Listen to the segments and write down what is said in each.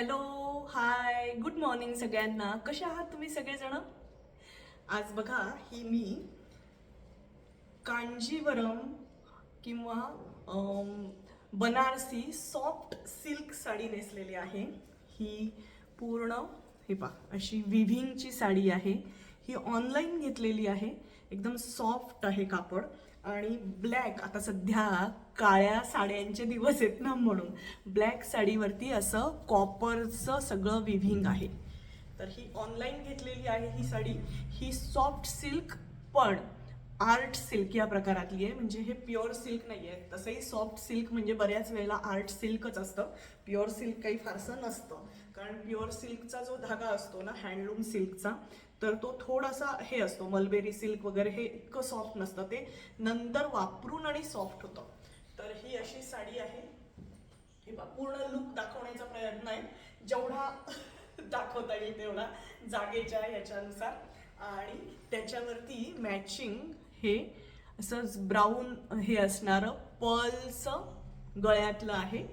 Hello hi good morning सगळ्यांना. कसे आहात तुम्ही सगळेजण? आज बघा ही मी कांजीवरम किंवा बनारसी सॉफ्ट सिल्क साडी नेसलेली आहे. ही पूर्ण हे पा अशी विव्हिंगची साडी आहे. ही ऑनलाईन घेतलेली आहे. एकदम सॉफ्ट आहे कापड. आणि ब्लॅक आता सध्या काळ्या साड्यांचे दिवस आहेत ना म्हणून. ब्लॅक साडीवरती असं कॉपरचं सगळं विव्हिंग आहे. तर ही ऑनलाईन घेतलेली आहे ही साडी. ही सॉफ्ट सिल्क पण आर्ट सिल्क या प्रकारातली आहे. म्हणजे हे प्युअर सिल्क नाही आहे तसंही सॉफ्ट सिल्क म्हणजे बऱ्याच वेळेला आर्ट सिल्कच असतं. प्युअर सिल्क काही फारसं नसतं. कारण प्युअर सिल्कचा जो धागा असतो ना हँडलूम सिल्कचा तर तो थोडासा हे असतो मलबेरी सिल्क वगैरे हे इतकं सॉफ्ट नसतं ते. नंतर वापरून आणि सॉफ्ट होतं. तर ही अशी साडी आहे. हे बा पूर्ण लुक दाखवण्याचा प्रयत्न आहे. जेवढा दाखवता येईल तेवढा जागेच्या याच्यानुसार आणि त्याच्यावरती मॅचिंग हे असंच ब्राऊन हे असणारं पर्लचं गळ्यातलं आहे.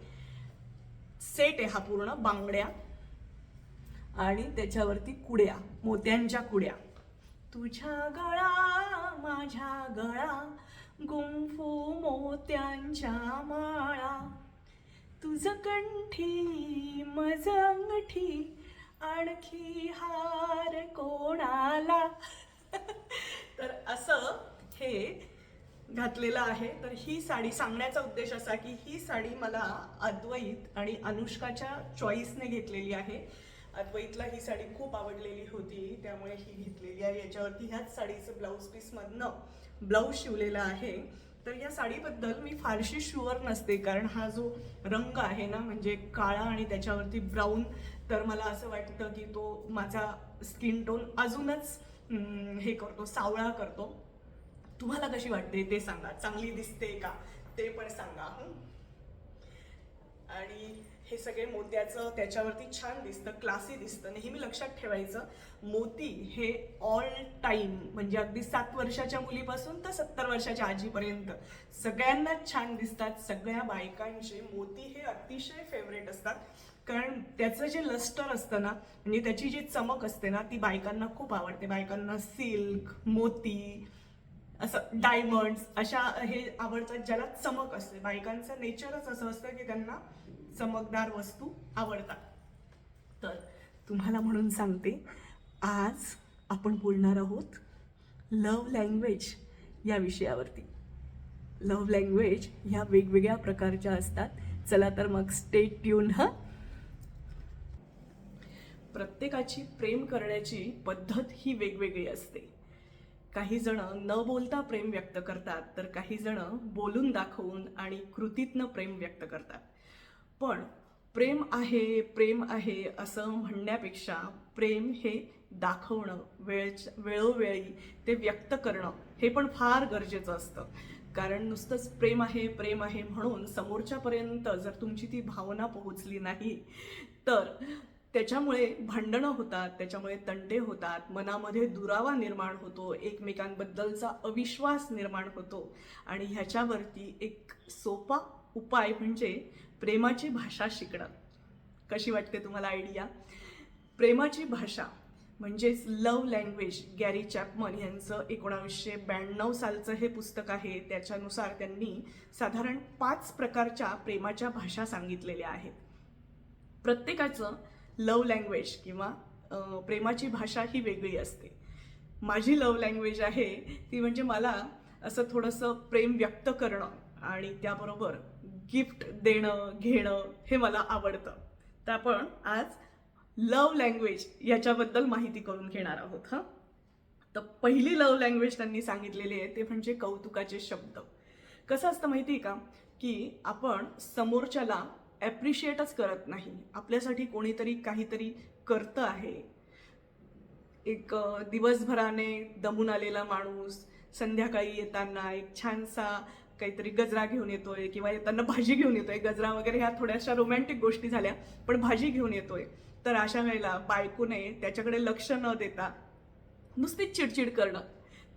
सेट आहे हा पूर्ण बांगड्या. आणि त्याच्यावरती कुड्या मोत्यांच्या कुड्या. तुझ्या गळा माझ्या गळा गुंफू मोत्यांच्या माळा. तुझ कंठी मज अंगठी आणखी हार कोणाला? तर असं हे घातलेलं आहे. तर ही साडी सांगण्याचा उद्देश असा की ही साडी मला अद्वैत आणि अनुष्काच्या चॉईसने घेतलेली आहे. अद्वैतला ही साडी खूप आवडलेली होती त्यामुळे ही घेतलेली आहे. याच्यावरती ह्याच साडीचं ब्लाऊज पीसमधनं ब्लाऊज शिवलेला आहे. तर या साडीबद्दल मी फारशी शुअर नसते कारण हा जो रंग आहे ना म्हणजे काळा आणि त्याच्यावरती ब्राऊन तर मला असं वाटतं की तो माझा स्किन टोन अजूनच हे करतो सावळा करतो. तुम्हाला कशी वाटते ते सांगा. चांगली दिसते का? ते पण सांगा आणि हे सगळे मोत्याचं त्याच्यावरती छान दिसतं क्लासी दिसतं. नेहमी लक्षात ठेवायचं मोती हे ऑल टाईम म्हणजे अगदी सात वर्षाच्या मुलीपासून तर सत्तर वर्षाच्या आजीपर्यंत. सगळ्यांनाच छान दिसतात सगळ्या बायकांचे मोती हे अतिशय फेवरेट असतात. कारण त्याचं जे लस्टर असतं ना म्हणजे त्याची जी चमक असते ना ती बायकांना खूप आवडते. बायकांना सिल्क मोती असं डायमंड्स अशा हे आवडतात ज्याला चमक असते. बायकांचं नेचरच असं असतं की त्यांना चमकदार वस्तू आवडतात. तर तुम्हाला म्हणून सांगते आज आपण बोलणार आहोत लव लँग्वेज या विषयावरती. लव्ह लँग्वेज ह्या वेगवेगळ्या प्रकारच्या असतात. चला तर मग स्टेट ट्यून हा? प्रत्येकाची प्रेम करण्याची पद्धत ही वेगवेगळी असते. काही जण न बोलता प्रेम व्यक्त करतात तर काही जण बोलून दाखवून आणि कृतीतनं प्रेम व्यक्त करतात. पण प्रेम आहे प्रेम आहे असं म्हणण्यापेक्षा प्रेम हे दाखवणं वेळच वेळोवेळी ते व्यक्त करणं हे पण फार गरजेचं असतं. कारण नुसतंच प्रेम आहे प्रेम आहे म्हणून समोरच्यापर्यंत जर तुमची ती भावना पोहोचली नाही तर त्याच्यामुळे भांडणं होतात त्याच्यामुळे तंटे होतात मनामध्ये दुरावा निर्माण होतो एकमेकांबद्दलचा अविश्वास निर्माण होतो आणि ह्याच्यावरती एक सोपा उपाय म्हणजे प्रेमाची भाषा शिकणं. कशी वाटते तुम्हाला आयडिया प्रेमाची भाषा म्हणजेच लव लँग्वेज गॅरी चॅपमन यांचं एकोणावीसशे ब्याण्णव सालचं हे पुस्तक आहे. त्याच्यानुसार त्यांनी साधारण पाच प्रकारच्या प्रेमाच्या भाषा सांगितलेल्या आहेत. प्रत्येकाचं लव लँग्वेज किंवा प्रेमाची भाषा ही वेगळी असते. माझी लव लँग्वेज आहे ती म्हणजे मला असं थोडंसं प्रेम व्यक्त करणं. आणि त्याबरोबर गिफ्ट देणं घेणं हे मला आवडतं. तर आपण आज लव लँग्वेज याच्याबद्दल माहिती करून घेणार आहोत हां? तर पहिली लव लँग्वेज त्यांनी सांगितलेली आहे ते म्हणजे कौतुकाचे शब्द. कसं असतं माहिती आहे का? की आपण समोरच्याला ॲप्रिशिएटच करत नाही. आपल्यासाठी कोणीतरी काहीतरी करतं आहे. एक दिवसभराने दमून आलेला माणूस संध्याकाळी येताना एक छानसा काहीतरी गजरा घेऊन येतोय किंवा येताना भाजी घेऊन येतोय. गजरा वगैरे ह्या थोड्याशा रोमॅन्टिक गोष्टी झाल्या पण भाजी घेऊन येतोय. तर अशा वेळेला बायकोने त्याच्याकडे लक्ष न देता नुसतीच चिडचिड करणं.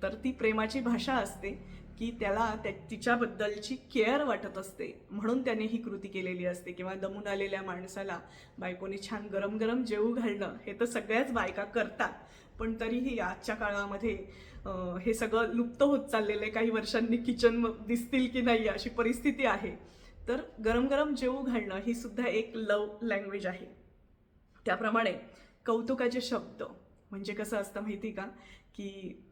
तर ती प्रेमाची भाषा असते. की त्याला त्या तिच्याबद्दलची केअर वाटत असते. म्हणून त्याने ही कृती केलेली असते. किंवा दमून आलेल्या माणसाला बायकोने छान गरम गरम जेवू घालणं हे तर सगळ्याच बायका करतात. पण तरीही आजच्या काळामध्ये हे सगळं लुप्त होत चाललेलं आहे. काही वर्षांनी किचन दिसतील की नाही अशी परिस्थिती आहे. तर गरम गरम जेवू घालणं ही सुद्धा एक लव लँग्वेज आहे. त्याप्रमाणे कौतुकाचे शब्द म्हणजे कसं असतं माहिती का? की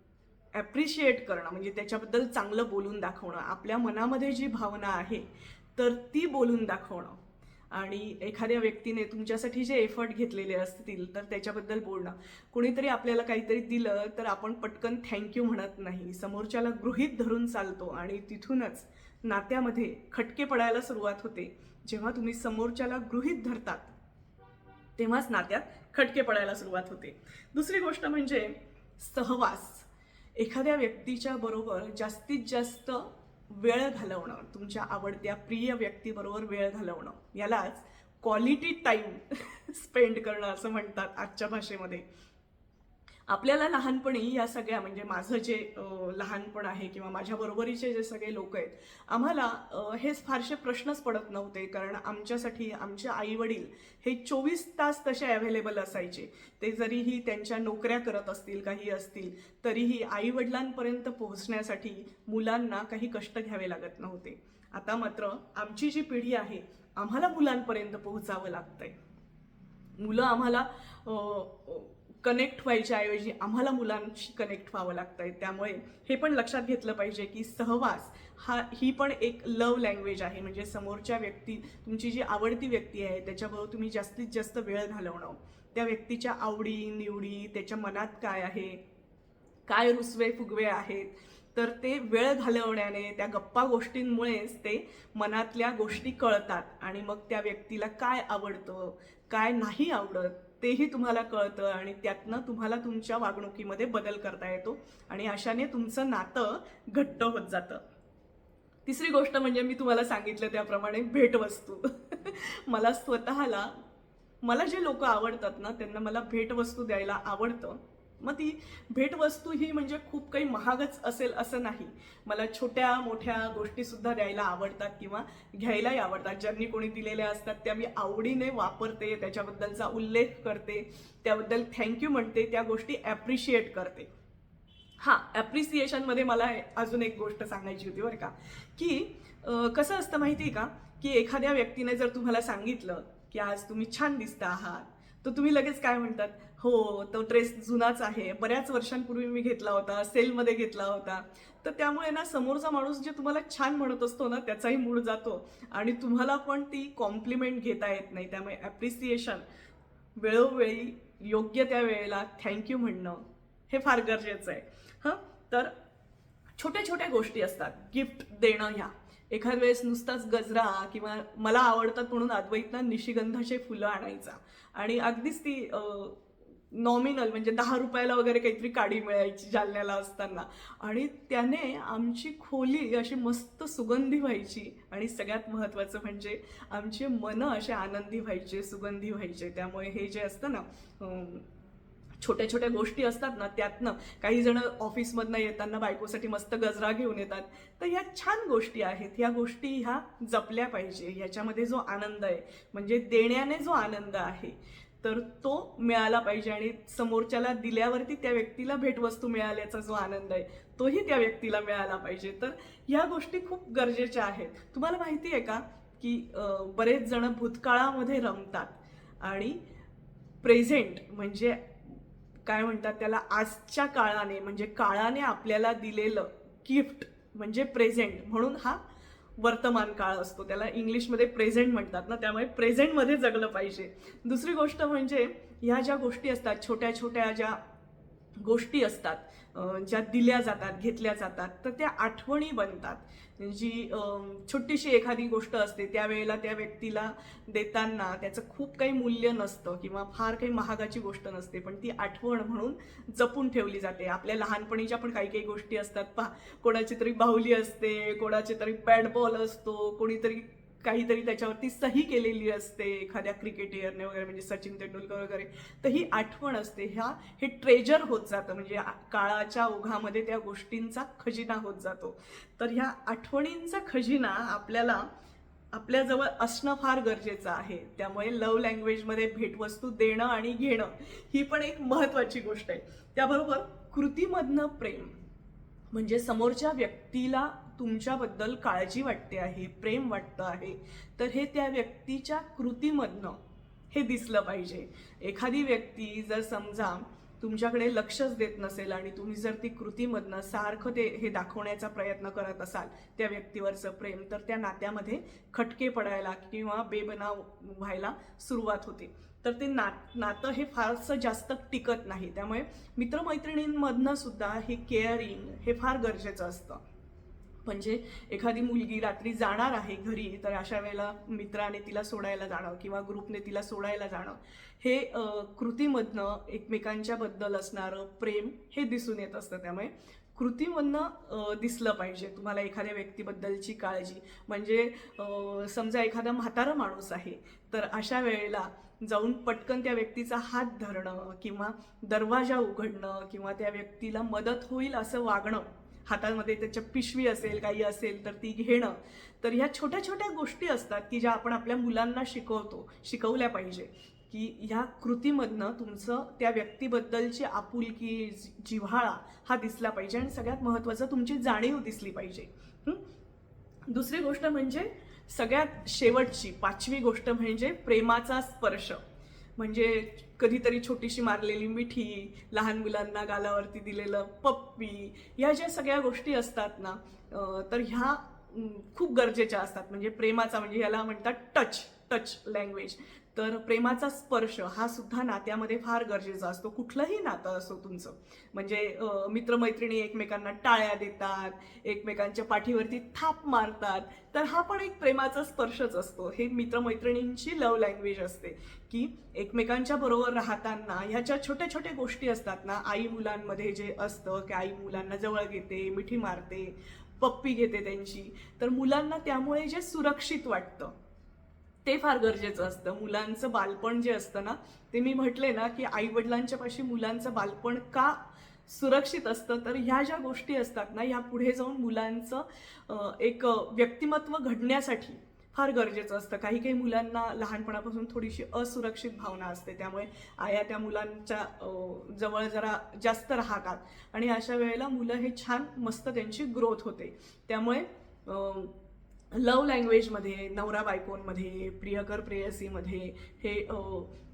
ॲप्रिशिएट करणं म्हणजे त्याच्याबद्दल चांगलं बोलून दाखवणं आपल्या मनामध्ये जी भावना आहे तर ती बोलून दाखवणं. आणि एखाद्या व्यक्तीने तुमच्यासाठी जे एफर्ट घेतलेले असतील तर त्याच्याबद्दल बोलणं. कोणीतरी आपल्याला काहीतरी दिलं तर आपण पटकन थँक्यू म्हणत नाही. समोरच्याला गृहीत धरून चालतो आणि तिथूनच नात्यामध्ये खटके पडायला सुरुवात होते. जेव्हा तुम्ही समोरच्याला गृहीत धरतात तेव्हाच नात्यात खटके पडायला सुरुवात होते. दुसरी गोष्ट म्हणजे सहवास. एखाद्या व्यक्तीच्या बरोबर जास्तीत जास्त वेळ घालवणं तुमच्या आवडत्या प्रिय व्यक्तीबरोबर वेळ घालवणं यालाच क्वालिटी टाईम स्पेंड करणं असं म्हणतात आजच्या भाषेमध्ये. आपल्याला लहानपणी या सगळ्या म्हणजे माझं जे लहानपण आहे किंवा माझ्या बरोबरीचे जे सगळे लोक आहेत आम्हाला हेच फारसे प्रश्नच पडत नव्हते. कारण आमच्यासाठी आमचे आई वडील हे चोवीस तास तसे अवेलेबल असायचे. ते जरीही त्यांच्या नोकऱ्या करत असतील काही असतील तरीही आई वडिलांपर्यंत पोहोचण्यासाठी मुलांना काही कष्ट घ्यावे लागत नव्हते. आता मात्र आमची जी पिढी आहे आम्हाला मुलांपर्यंत पोहोचावं लागतंय. मुलं आम्हाला कनेक्ट व्हायच्या ऐवजी आम्हाला मुलांशी कनेक्ट व्हावं लागतं आहे त्यामुळे हे पण लक्षात घेतलं पाहिजे की सहवास हा ही पण एक लव लँग्वेज आहे. म्हणजे समोरच्या व्यक्ती तुमची जी आवडती व्यक्ती आहे त्याच्याबरोबर तुम्ही जास्तीत जास्त वेळ घालवणं. त्या व्यक्तीच्या आवडी निवडी त्याच्या मनात काय आहे काय रुसवे फुगवे आहेत तर ते वेळ घालवण्याने त्या गप्पा गोष्टींमुळेच ते मनातल्या गोष्टी कळतात. आणि मग त्या व्यक्तीला काय आवडतं काय नाही आवडत तेही तुम्हाला कळतं आणि त्यातनं तुम्हाला तुमच्या वागणुकीमध्ये बदल करता येतो आणि अशाने तुमचं नातं घट्ट होत जातं. तिसरी गोष्ट म्हणजे मी तुम्हाला सांगितलं त्याप्रमाणे भेटवस्तू. मला स्वतःला मला जे लोक आवडतात ना त्यांना मला भेटवस्तू द्यायला आवडतं. मग ती भेटवस्तू ही म्हणजे खूप काही महागच असेल असं नाही. मला छोट्या मोठ्या गोष्टी सुद्धा द्यायला आवडतात किंवा घ्यायलाही आवडतात. ज्यांनी कोणी दिलेल्या असतात त्या मी आवडीने वापरते त्याच्याबद्दलचा उल्लेख करते त्याबद्दल थँक्यू म्हणते त्या गोष्टी ॲप्रिशिएट करते. हा ॲप्रिसिएशनमध्ये मला अजून एक गोष्ट सांगायची होती बरं का की कसं असतं माहिती आहे का की एखाद्या व्यक्तीने जर तुम्हाला सांगितलं की आज तुम्ही छान दिसता आहात तर तुम्ही लगेच काय म्हणतात? हो तो ड्रेस जुनाच आहे. बऱ्याच वर्षांपूर्वी मी घेतला होता सेलमध्ये घेतला होता. तर त्यामुळे ना समोरचा माणूस जे तुम्हाला छान म्हणत असतो ना त्याचाही मूड जातो. आणि तुम्हाला पण ती कॉम्प्लिमेंट घेता येत नाही. त्यामुळे ॲप्रिसिएशन वेळोवेळी योग्य त्या वेळेला थँक्यू म्हणणं हे फार गरजेचं आहे. हं? तर छोट्या छोट्या गोष्टी असतात. गिफ्ट देणं ह्या. एखाद वेळेस नुसताच गजरा किंवा मला आवडतात म्हणून अद्वैतना निशिगंधाचे फुलं आणायचा. आणि अगदीच ती नॉमिनल म्हणजे दहा रुपयाला वगैरे काहीतरी काडी मिळायची जालन्याला असताना. आणि त्याने आमची खोली अशी मस्त सुगंधी व्हायची. आणि सगळ्यात महत्त्वाचं म्हणजे आमचे मनं असे आनंदी व्हायचे सुगंधी व्हायचे. त्यामुळे हे जे असतं ना छोट्या छोट्या गोष्टी असतात ना त्यातनं काही जण ऑफिसमधनं येताना बायकोसाठी मस्त गजरा घेऊन येतात. तर ह्या छान गोष्टी आहेत. ह्या गोष्टी ह्या जपल्या पाहिजे. ह्याच्यामध्ये जो आनंद आहे म्हणजे देण्याने जो आनंद आहे तर तो मिळाला पाहिजे आणि समोरच्याला दिल्यावरती त्या व्यक्तीला भेटवस्तू मिळाल्याचा जो आनंद आहे तोही त्या व्यक्तीला मिळाला पाहिजे. तर ह्या गोष्टी खूप गरजेच्या आहेत. तुम्हाला माहिती आहे का की बरेच जण भूतकाळामध्ये रमतात आणि प्रेझेंट म्हणजे काय म्हणतात त्याला आजच्या काळाने म्हणजे काळाने आपल्याला दिलेलं गिफ्ट म्हणजे प्रेझेंट म्हणून हा वर्तमान काळ असतो. त्याला इंग्लिशमध्ये प्रेझेंट म्हणतात ना त्यामुळे प्रेझेंटमध्ये जगलं पाहिजे. दुसरी गोष्ट म्हणजे ह्या ज्या गोष्टी असतात छोट्या छोट्या ज्या गोष्टी असतात ज्या दिल्या जातात घेतल्या जातात तर त्या आठवणी बनतात. जी छोटीशी एखादी गोष्ट असते त्यावेळेला त्या व्यक्तीला देताना त्याचं खूप काही मूल्य नसतं किंवा फार काही महागाची गोष्ट नसते पण ती आठवण म्हणून जपून ठेवली जाते. आपल्या लहानपणीच्या पण काही काही गोष्टी असतात. पहा कोणाची तरी बाहुली असते कोणाची तरी बॅट बॉल असतो कोणीतरी काहीतरी त्याच्यावरती सही केलेली असते एखाद्या क्रिकेटियरने वगैरे म्हणजे सचिन तेंडुलकर वगैरे तर ही आठवण असते. ह्या हे ट्रेजर होत जातं. म्हणजे काळाच्या ओघामध्ये त्या गोष्टींचा खजिना होत जातो. तर ह्या आठवणींचा खजिना आपल्याला आपल्याजवळ असणं फार गरजेचं आहे. त्यामुळे लव्ह लँग्वेजमध्ये भेटवस्तू देणं आणि घेणं ही पण एक महत्त्वाची गोष्ट आहे. त्याबरोबर कृतीमधनं प्रेम म्हणजे समोरच्या व्यक्तीला तुमच्याबद्दल काळजी वाटते आहे प्रेम वाटतं आहे तर हे त्या व्यक्तीच्या कृतीमधनं हे दिसलं पाहिजे. एखादी व्यक्ती जर समजा तुमच्याकडे लक्षच देत नसेल आणि तुम्ही जर ती कृतीमधनं सारखं ते हे दाखवण्याचा प्रयत्न करत असाल त्या व्यक्तीवरचं प्रेम तर त्या नात्यामध्ये खटके पडायला किंवा बेबनाव व्हायला सुरुवात होते. तर ते नात नातं हे फारसं जास्त टिकत नाही. त्यामुळे मित्रमैत्रिणींमधनं सुद्धा हे केअरिंग हे फार गरजेचं असतं. म्हणजे एखादी मुलगी रात्री जाणार आहे घरी तर अशा वेळेला मित्राने तिला सोडायला जाणं किंवा ग्रुपने तिला सोडायला जाणं हे कृतीमधनं एकमेकांच्याबद्दल असणारं प्रेम हे दिसून येत असतं त्यामुळे. कृतीमधनं दिसलं पाहिजे तुम्हाला एखाद्या व्यक्तीबद्दलची काळजी. म्हणजे समजा एखादा म्हातारा माणूस आहे तर अशा वेळेला जाऊन पटकन त्या व्यक्तीचा हात धरणं किंवा दरवाजा उघडणं किंवा त्या व्यक्तीला मदत होईल असं वागणं हातामध्ये त्याच्या पिशवी असेल काही असेल तर ती घेणं. तर ह्या छोट्या छोट्या गोष्टी असतात की ज्या आपण आपल्या मुलांना शिकवतो शिकवल्या पाहिजे. की ह्या कृतीमधनं तुमचं त्या व्यक्तीबद्दलची आपुलकी जिव्हाळा हा दिसला पाहिजे आणि सगळ्यात महत्त्वाचं तुमची जाणीव दिसली पाहिजे. दुसरी गोष्ट म्हणजे सगळ्यात शेवटची पाचवी गोष्ट म्हणजे प्रेमाचा स्पर्श. म्हणजे कधीतरी छोटीशी मारलेली मिठी लहान मुलांना गालावरती दिलेलं पप्पी ह्या ज्या सगळ्या गोष्टी असतात ना तर ह्या खूप गरजेच्या असतात. म्हणजे प्रेमाचा म्हणजे याला म्हणतात टच टच लँग्वेज तर प्रेमाचा स्पर्श हा सुद्धा नात्यामध्ये फार गरजेचा असतो. कुठलंही नातं असो तुमचं. म्हणजे मित्रमैत्रिणी एकमेकांना टाळ्या देतात एकमेकांच्या पाठीवरती थाप मारतात तर हा पण एक प्रेमाचा स्पर्शच असतो. हे मित्रमैत्रिणींची लव लँग्वेज असते की एकमेकांच्या बरोबर राहताना ह्याच्या छोट्या छोट्या गोष्टी असतात ना. आई मुलांमध्ये जे असतं की आई मुलांना जवळ घेते मिठी मारते पप्पी घेते त्यांची. तर मुलांना त्यामुळे जे सुरक्षित वाटतं ते फार गरजेचं असतं. मुलांचं बालपण जे असतं ना ते मी म्हटले ना की आई वडिलांच्या पाशी मुलांचं बालपण का सुरक्षित असतं? तर ह्या ज्या गोष्टी असतात ना ह्या पुढे जाऊन मुलांचं एक व्यक्तिमत्व घडण्यासाठी फार गरजेचं असतं. काही काही मुलांना लहानपणापासून थोडीशी असुरक्षित भावना असते. त्यामुळे आया त्या मुलांच्या जवळ जरा जास्त राहतात. आणि अशा वेळेला मुलं हे छान मस्त त्यांची ग्रोथ होते. त्यामुळे लव लव्ह लँग्वेजमध्ये नवरा बायकोंमध्ये प्रियकर प्रेयसीमध्ये हे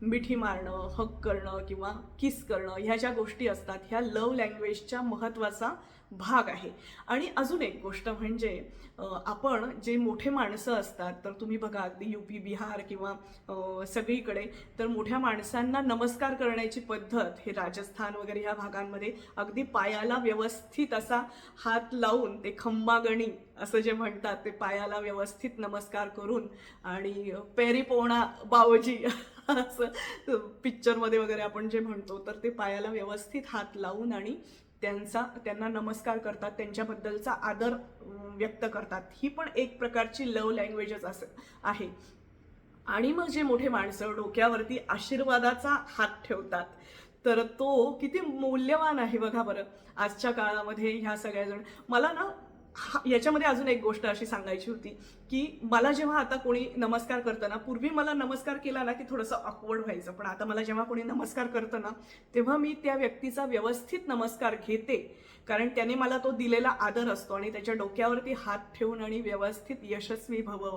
मिठी मारणं हक करणं किंवा किस करणं ह्या ज्या गोष्टी असतात ह्या लव लँग्वेजच्या महत्त्वाचा भाग आहे. आणि अजून एक गोष्ट म्हणजे आपण जे मोठे माणसं असतात तर तुम्ही बघा अगदी यू पी बिहार किंवा सगळीकडे तर मोठ्या माणसांना नमस्कार करण्याची पद्धत हे राजस्थान वगैरे ह्या भागांमध्ये अगदी पायाला व्यवस्थित असा हात लावून ते खंबागणी असं जे म्हणतात ते पायाला व्यवस्थित नमस्कार करून आणि पेरी पोणा बावजी असं पिक्चरमध्ये वगैरे आपण जे म्हणतो तर ते पायाला व्यवस्थित हात लावून आणि त्यांचा त्यांना नमस्कार करतात त्यांच्याबद्दलचा आदर व्यक्त करतात. ही पण एक प्रकारची लव लँग्वेजच असं आहे. आणि मग जे मोठे माणसं डोक्यावरती आशीर्वादाचा हात ठेवतात तर तो किती मौल्यवान आहे बघा बरं. आजच्या काळामध्ये ह्या सगळ्याजण मला ना याच्यामध्ये अजून एक गोष्ट अशी सांगायची होती की मला जेव्हा आता कोणी नमस्कार करताना पूर्वी मला नमस्कार केला ना की थोडंसं ऑकवर्ड व्हायचं पण आता मला जेव्हा कोणी नमस्कार करतं ना तेव्हा मी त्या व्यक्तीचा व्यवस्थित नमस्कार घेते. कारण त्याने मला तो दिलेला आदर असतो आणि त्याच्या डोक्यावरती हात ठेवून आणि व्यवस्थित यशस्वी भव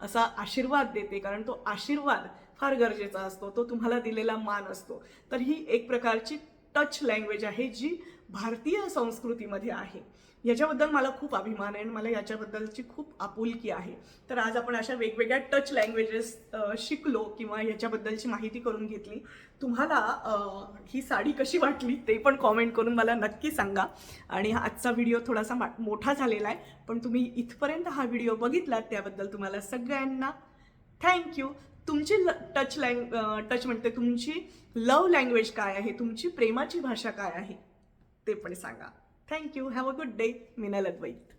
असा आशीर्वाद देते. कारण तो आशीर्वाद फार गरजेचा असतो तो तुम्हाला दिलेला मान असतो. तर ही एक प्रकारची टच लँग्वेज आहे जी भारतीय संस्कृतीमध्ये आहे. याच्याबद्दल मला खूप अभिमान आहे आणि मला याच्याबद्दलची खूप आपुलकी आहे. तर आज आपण अशा वेगवेगळ्या टच लँग्वेजेस शिकलो किंवा याच्याबद्दलची माहिती करून घेतली. तुम्हाला ही साडी कशी वाटली ते पण कॉमेंट करून मला नक्की सांगा. आणि हा आजचा व्हिडिओ थोडासा मा- मोठा झालेला आहे पण तुम्ही इथपर्यंत हा व्हिडिओ बघितलात त्याबद्दल तुम्हाला सगळ्यांना थँक्यू तुमची ल टच लँग टच म्हणते तुमची लव लँग्वेज काय आहे? तुमची प्रेमाची भाषा काय आहे? ते पण सांगा. Thank you have a good day Minal Advait